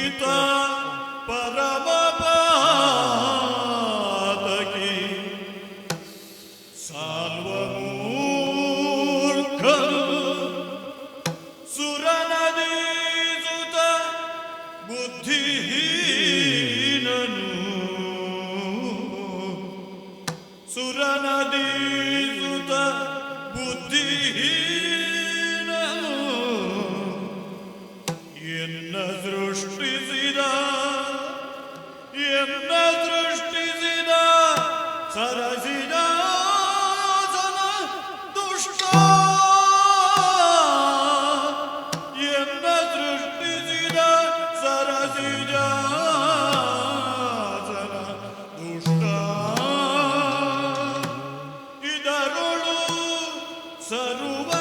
Pita para dršti zida, jemna dršti zida, cara zida, zana duška. Jemna dršti zida, cara zida, zana duška. I darolu saruba.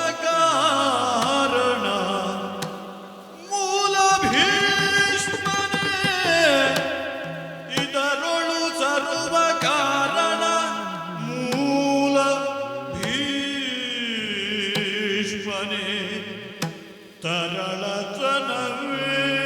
തരളതനവേ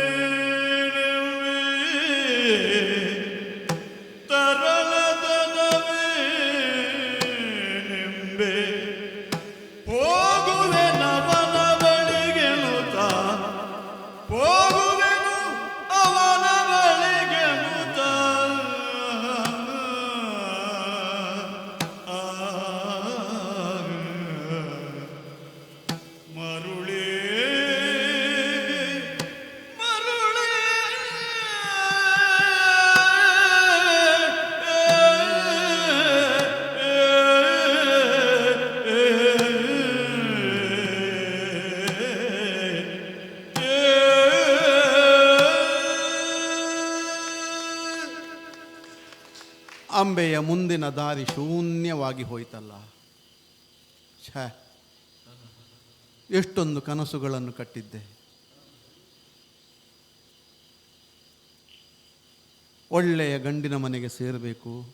ಅಂಬೆಯ ಮುಂದಿನ ದಾರಿ ಶೂನ್ಯವಾಗಿ ಹೋಯ್ತಲ್ಲ. ಛೇ. ಎಷ್ಟೊಂದು ಕನಸುಗಳನ್ನು ಕಟ್ಟಿದ್ದೆ. ಒಳ್ಳೆಯ ಗಂಡಿನ ಮನೆಗೆ ಸೇರಬೇಕು.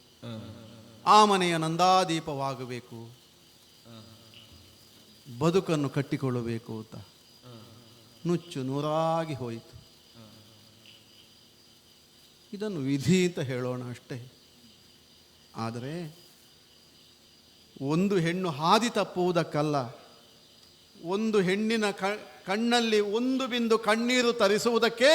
ಆ ಮನೆಯ ನಂದಾದೀಪವಾಗಬೇಕು. ಬದುಕನ್ನು ಕಟ್ಟಿಕೊಳ್ಳಬೇಕು ಅಂತ. ನುಚ್ಚು ನೂರಾಗಿ ಹೋಯಿತು. ಇದನ್ನು ವಿಧಿ ಅಂತ ಹೇಳೋಣ ಅಷ್ಟೇ. ಆದರೆ ಒಂದು ಹೆಣ್ಣು ಹಾದಿ ತಪ್ಪುವುದಕ್ಕಲ್ಲ ಒಂದು ಹೆಣ್ಣಿನ ಕಣ್ಣಲ್ಲಿ ಒಂದು ಬಿಂದು ಕಣ್ಣೀರು ತರಿಸುವುದಕ್ಕೆ